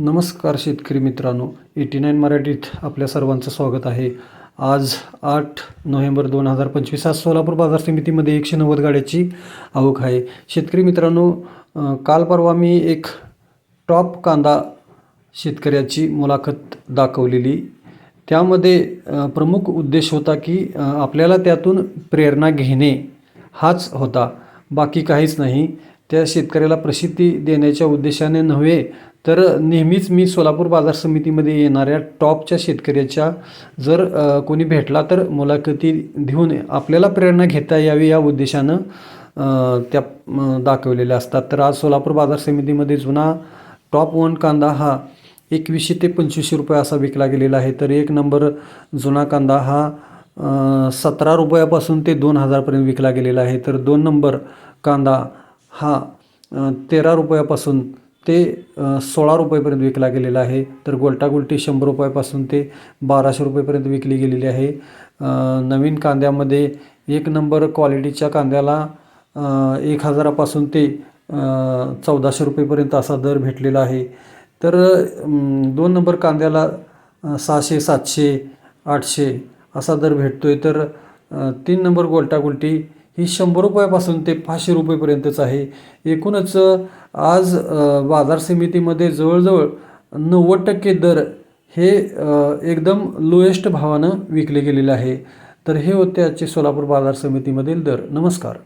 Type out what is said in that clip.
नमस्कार शेतकरी मित्रांनो. एटी नाईन मराठीत आपल्या सर्वांचं स्वागत आहे. आज आठ नोव्हेंबर दोन हजार पंचवीस आज सोलापूर बाजार समितीमध्ये एकशे नव्वद गाड्याची आवक आहे. शेतकरी मित्रांनो काल परवा मी एक टॉप कांदा शेतकऱ्याची मुलाखत दाखवलेली. त्यामध्ये प्रमुख उद्देश होता की आपल्याला त्यातून प्रेरणा घेणे हाच होता. बाकी काहीच नाही. त्या शेतकऱ्याला प्रसिद्धी देण्याच्या उद्देशाने नव्हे तर नेहमीच मी सोलापूर बाजार समितीमध्ये येणाऱ्या टॉपच्या शेतकऱ्याच्या जर कोणी भेटला तर मुलाखती देऊन आपल्याला प्रेरणा घेता यावी या उद्देशानं त्या दाखवलेल्या असतात. तर आज सोलापूर बाजार समितीमध्ये जुना टॉप वन कांदा हा एकवीसशे ते पंचवीसशे रुपये असा विकला गेलेला आहे. तर एक नंबर जुना कांदा हा सतरा रुपयापासून ते दोन हजारपर्यंत विकला गेलेला आहे. तर दोन नंबर कांदा हा तेरा रुपयापासून ते सोळा रुपयेपर्यंत विकला गेलेला आहे. तर गोलटागुलटी शंभर रुपयापासून ते बाराशे रुपयेपर्यंत विकली गेलेली आहे. नवीन कांद्यामध्ये एक नंबर क्वालिटीच्या कांद्याला एक हजारापासून ते चौदाशे रुपयेपर्यंत असा दर भेटलेला आहे. तर दोन नंबर कांद्याला सहाशे सातशे आठशे असा दर भेटतो आहे तर तीन नंबर गोलटागुलटी ही शंभर रुपयापासून ते पाचशे रुपयेपर्यंतच आहे. एकूणच आज बाजार समितीमध्ये जवळजवळ नव्वद टक्के दर हे एकदम लोएस्ट भावानं विकले गेलेले आहे. तर हे होते आजचे सोलापूर बाजार समितीमधील दर. नमस्कार.